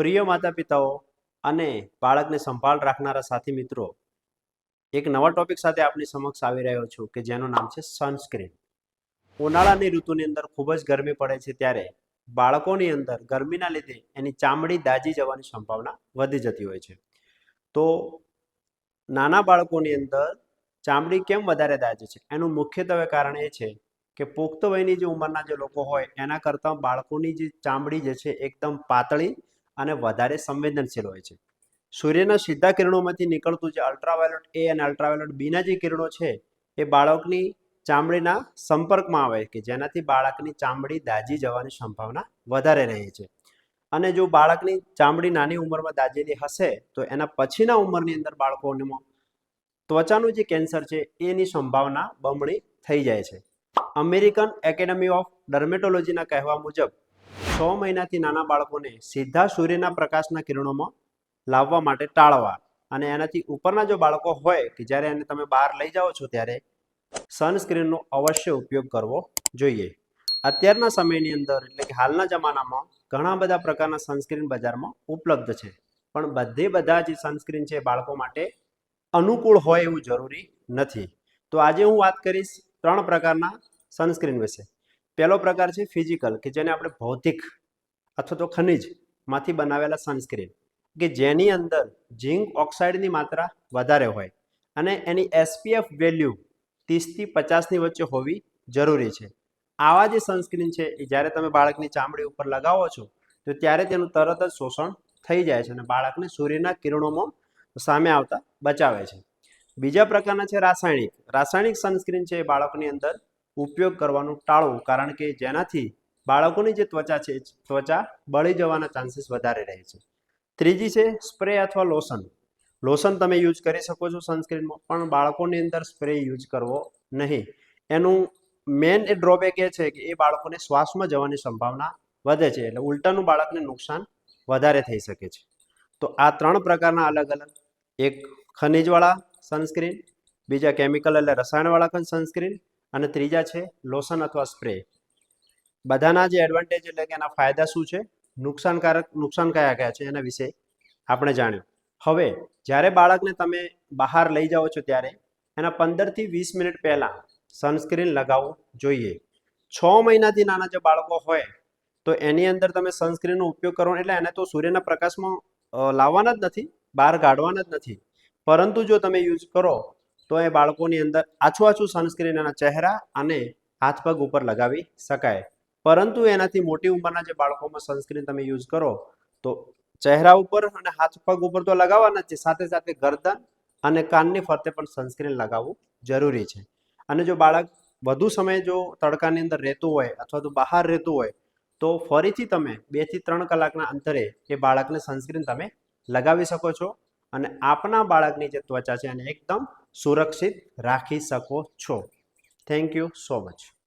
પ્રિય માતા પિતાઓ અને બાળકને સંભાળ રાખનારા સાથી મિત્રો, એક નવા ટોપિક સાથે આપની સમક્ષ આવી રહ્યો છું કે જેનું નામ છે સનસ્ક્રીન ઉનાળાની ઋતુની અંદર ખૂબ જ ગરમી પડે છે ત્યારે બાળકોની અંદર ગરમીના લીધે એની ચામડી દાજી જવાની સંભાવના વધી જતી હોય છે. તો નાના બાળકોની અંદર ચામડી કેમ વધારે દાજે છે? એનું મુખ્યત્વે કારણ એ છે કે પુખ્ત વયની જે ઉંમરના જે લોકો હોય, એના કરતાં બાળકોની જે ચામડી જે છે, એકદમ પાતળી અને વધારે સંવેદનશીલ હોય છે. સૂર્યના સીધા કિરણોમાંથી નીકળતું જે અલ્ટ્રાવાયોલેટ એ અને અલ્ટ્રાવાયોલેટ બીના જે કિરણો છે, એ બાળકની ચામડીના સંપર્કમાં આવે કે જેનાથી બાળકની ચામડી દાજી જવાની સંભાવના વધારે રહે છે. અને જો બાળકની ચામડી નાની ઉંમરમાં દાજેલી હશે, તો એના પછીના ઉંમરની અંદર બાળકોમાં ત્વચાનું જે કેન્સર છે, એની સંભાવના બમણી થઈ જાય છે. અમેરિકન એકેડમી ઓફ ડર્મેટોલોજીના કહેવા મુજબ છ મહિનાથી નાના બાળકોને સીધા સૂર્યના પ્રકાશના કિરણોમાં લાવવા માટે ટાળવા. અને એનાથી ઉપરના જો બાળકો હોય કે જ્યારે એને તમે બહાર લઈ જાઓ છો ત્યારે સનસ્ક્રીનનો અવશ્ય ઉપયોગ કરવો જોઈએ. અત્યારના સમયની અંદર એટલે કે હાલના જમાનામાં ઘણા બધા પ્રકારના સનસ્ક્રીન બજારમાં ઉપલબ્ધ છે. પણ બધે બધા જે સનસ્ક્રીન છે બાળકો માટે અનુકૂળ હોય એવું જરૂરી નથી. તો આજે હું વાત કરીશ ત્રણ પ્રકારના સનસ્ક્રીન વિશે. પહેલો પ્રકાર છે ફિઝિકલ કે જેને આપણે ભૌતિક અથવા તો ખનિજમાંથી બનાવેલા સનસ્ક્રીન કે જેની અંદર ઝીંક ઓક્સાઇડની માત્રા વધારે હોય અને એની એસપીએફ વેલ્યુ ત્રીસથી પચાસની વચ્ચે હોવી જરૂરી છે. આવા જે સનસ્ક્રીન છે, એ જ્યારે તમે બાળકની ચામડી ઉપર લગાવો છો, તો ત્યારે તેનું તરત જ શોષણ થઈ જાય છે અને બાળકને સૂર્યના કિરણોમાં સામે આવતા બચાવે છે. બીજા પ્રકારના છે રાસાયણિક. રાસાયણિક સનસ્ક્રીન છે એ બાળકની અંદર ઉપયોગ કરવાનું ટાળવું, કારણ કે જેનાથી બાળકોની જે ત્વચા છે, ત્વચા બળી જવાના ચાન્સીસ વધારે રહે છે. ત્રીજી છે સ્પ્રે અથવા લોશન. લોશન તમે યુઝ કરી શકો છો સનસ્ક્રીનમાં, પણ બાળકોની અંદર સ્પ્રે યુઝ કરવો નહીં. એનું મેન એ ડ્રોબેક એ છે કે એ બાળકોને શ્વાસમાં જવાની સંભાવના વધે છે, એટલે ઉલટાનું બાળકને નુકસાન વધારે થઈ શકે છે. તો આ ત્રણ પ્રકારના અલગ અલગ એક ખનિજવાળા સનસ્ક્રીન, બીજા કેમિકલ એટલે રસાયણવાળા સનસ્ક્રીન અને ત્રીજા છે, લોશન અથવા સ્પ્રે. બધાના જે એડવાન્ટેજ એટલે કે એના ફાયદા શું છે? નુકસાનકારક નુકસાન કયા કયા છે એના વિશે આપણે જાણ્યું. હવે, જ્યારે બાળકને તમે બહાર લઈ જાઓ છો ત્યારે, એના પંદરથી વીસ મિનિટ પહેલાં સનસ્ક્રીન લગાવવું જોઈએ. છ મહિનાથી નાના જે બાળકો હોય, તો એની અંદર તમે સનસ્ક્રીનનો ઉપયોગ કરો એટલે એને તો સૂર્યના પ્રકાશમાં લાવવાના જ નથી, બહાર કાઢવાના જ નથી. પરંતુ જો તમે યુઝ કરો તો એ બાળકોની અંદર આછું આછું સનસ્ક્રીન એના ચહેરા અને હાથ પગ ઉપર લગાવી શકાય. પરંતુ એનાથી મોટી ઉંમરના જે બાળકોમાં સનસ્ક્રીન તમે યુઝ કરો, તો ચહેરા ઉપર અને હાથ પગ ઉપર તો લગાવવાના છે, સાથે સાથે ગરદન અને કાનની ફરતે પણ સનસ્ક્રીન લગાવવું જરૂરી છે. અને જો બાળક વધુ સમય જો તડકાની અંદર રહેતું હોય અથવા તો બહાર રહેતું હોય, તો ફરીથી તમે બેથી ત્રણ કલાકના અંતરે એ બાળકને સનસ્ક્રીન તમે લગાવી શકો છો. અને આપના બાળકની જે ત્વચા છે એને એકદમ સુરક્ષિત રાખી શકો છો. Thank you so much